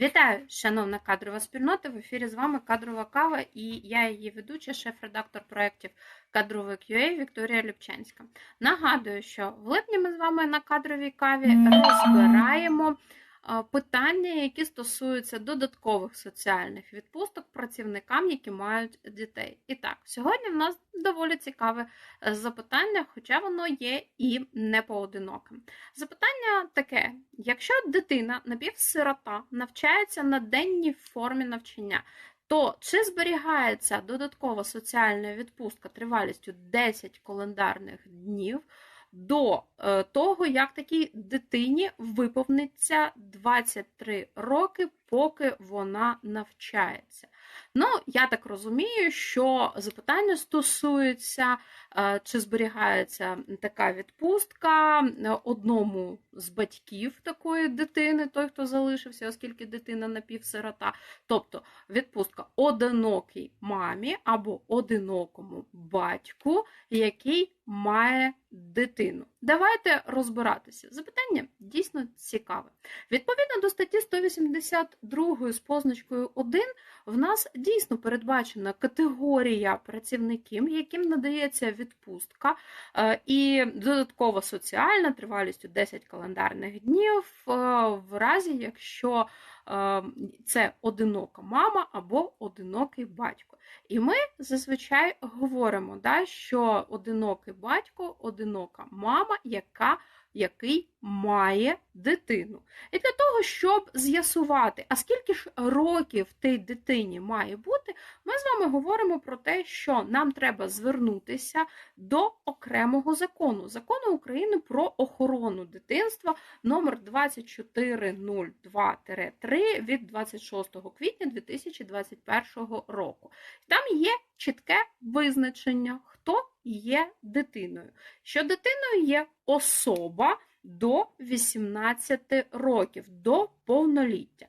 Вітаю, шановна кадрова спільнота. В ефірі з вами кадрова кава і я її ведуча, шеф-редактор проєктів кадрової QA Вікторія Любчанська. Нагадую, що в липні ми з вами на кадровій каві розбираємо питання, які стосуються додаткових соціальних відпусток працівникам, які мають дітей. І так, сьогодні в нас доволі цікаве е, запитання, хоча воно є і не поодиноким. Запитання таке: якщо дитина напівсирота навчається на денній формі навчання, то чи зберігається додаткова соціальна відпустка тривалістю 10 календарних днів до е, того, як такій дитині виповниться 23 роки, поки вона навчається? Ну, я так розумію, що запитання стосується, е, чи зберігається така відпустка е, одному з батьків такої дитини, той, хто залишився, оскільки дитина напівсирота, тобто відпустка одинокій мамі або одинокому батьку, який має дитину. Давайте розбиратися. Запитання дійсно цікаве. Відповідно до статті 182 з позначкою 1, в нас дійсно передбачена категорія працівників, яким надається відпустка, е, і додаткова соціальна тривалістю 10 календарних днів, е, в разі, якщо це одинока мама або одинокий батько. І ми зазвичай говоримо, да, що одинокий батько, одинока мама, яка який має дитину. І для того, щоб з'ясувати, а скільки ж років тій дитині має бути, ми з вами говоримо про те, що нам треба звернутися до окремого закону закону України про охорону дитинства номер 2402-3 від 26 квітня 2021 року. Там є чітке визначення, хто є дитиною. Що дитиною є особа до 18 років, до повноліття.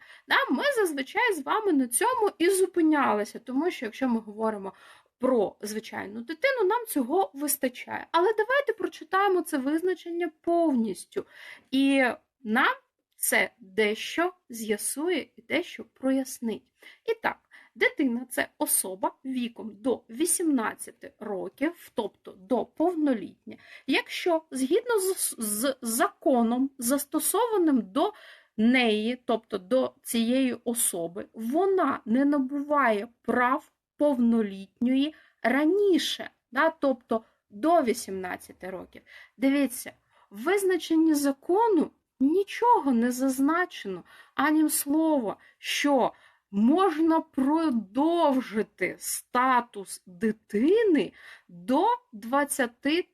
Ми зазвичай з вами на цьому і зупинялися, тому що якщо ми говоримо про звичайну дитину, нам цього вистачає. Але давайте прочитаємо це визначення повністю. І нам це дещо з'ясує і дещо прояснить. І так, Дитина це особа віком до 18 років, тобто до повноліття, якщо згідно з, з законом, застосованим до неї, тобто до цієї особи, вона не набуває прав повнолітньої раніше, да, тобто до 18 років. Дивіться, в визначенні закону нічого не зазначено, ані слова, що можна продовжити статус дитини до 23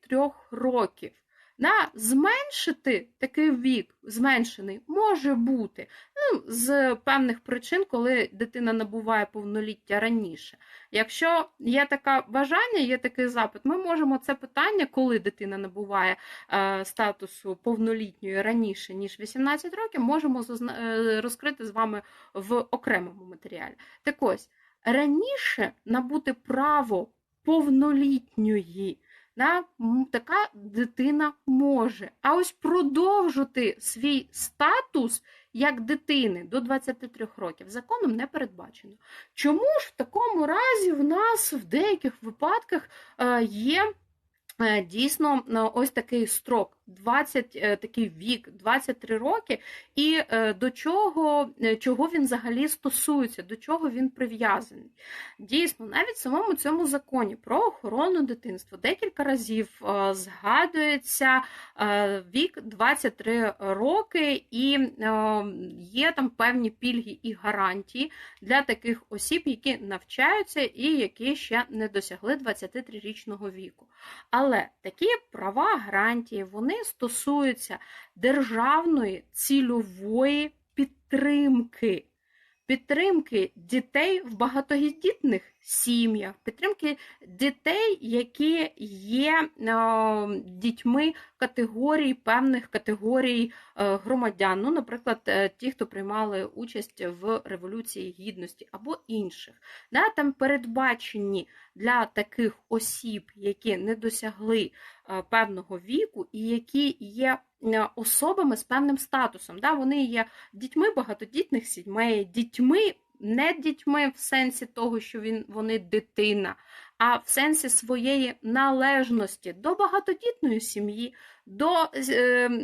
років. На зменшити такий вік, зменшений, може бути ну, з певних причин, коли дитина набуває повноліття раніше. Якщо є таке бажання, є такий запит, ми можемо це питання, коли дитина набуває е, статусу повнолітньої раніше, ніж 18 років, можемо е, розкрити з вами в окремому матеріалі. Так ось, раніше набути право повнолітньої да, така дитина може. А ось продовжити свій статус як дитини до 23 років законом не передбачено. Чому ж в такому разі в нас в деяких випадках е, є е, дійсно е, ось такий строк? 20 е, такий вік, 23 роки, і е, до чого е, чого він взагалі стосується, до чого він прив'язаний. Дійсно, навіть в самому цьому законі про охорону дитинства декілька разів згадується вік 23 роки, і є там певні пільги і гарантії для таких осіб, які навчаються і які ще не досягли 23-річного віку. Але такі права, гарантії, вони стосуються державної цільової підтримки, підтримки дітей в багатодітних сім'ях, підтримки дітей, які є е, дітьми категорій, певних категорій е, громадян, ну, наприклад, е, ті, хто приймали участь в Революції Гідності або інших. Да, Там передбачені для таких осіб, які не досягли певного віку і які є е, особами з певним статусом. Да? Вони є дітьми багатодітних сімей, дітьми, не дітьми в сенсі того, що він, вони дитина, а в сенсі своєї належності до багатодітної сім'ї, до е,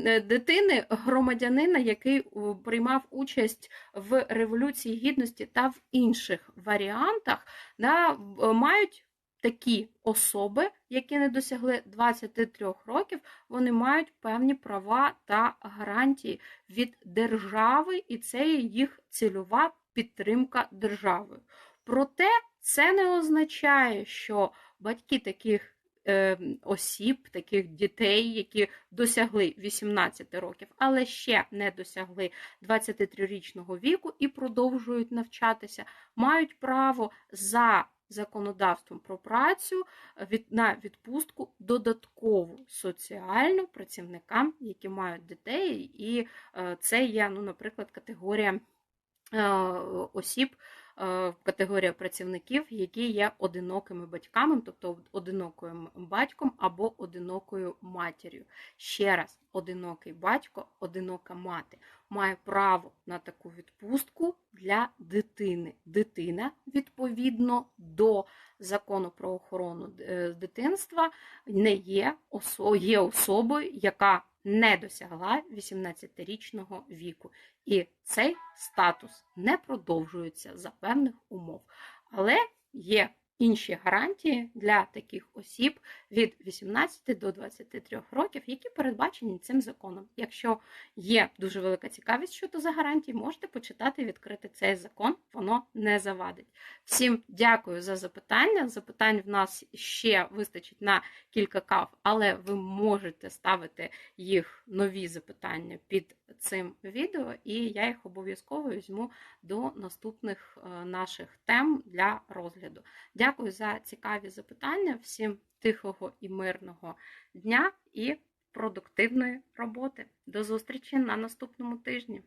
е, дитини громадянина, який е, приймав участь в Революції Гідності та в інших варіантах, да, е, мають такі особи, які не досягли 23 років, вони мають певні права та гарантії від держави, і це їх цільова підтримка державою. Проте це не означає, що батьки таких е, осіб, таких дітей, які досягли 18 років, але ще не досягли 23-річного віку і продовжують навчатися, мають право за законодавством про працю від, на відпустку додаткову соціальну працівникам, які мають дітей, і е, це є, ну, наприклад, категорія е, осіб, е, категорія працівників, які є одинокими батьками, тобто одиноким батьком або одинокою матір'ю. Ще раз, одинокий батько, одинока мати має право на таку відпустку для дитини. Дитина, відповідно до закону про охорону е, дитинства, не є, є особою, яка не досягла 18-річного віку. І цей статус не продовжується за певних умов. Але є інші гарантії для таких осіб від 18 до 23 років, які передбачені цим законом. Якщо є дуже велика цікавість щодо за гарантій, можете почитати відкрити цей закон, воно не завадить. Всім дякую за запитання. Запитань в нас ще вистачить на кілька кав, але ви можете ставити їх нові запитання під цим відео, і я їх обов'язково візьму до наступних е, наших тем для розгляду. Дякую за цікаві запитання. Всім тихого і мирного дня і продуктивної роботи. До зустрічі на наступному тижні.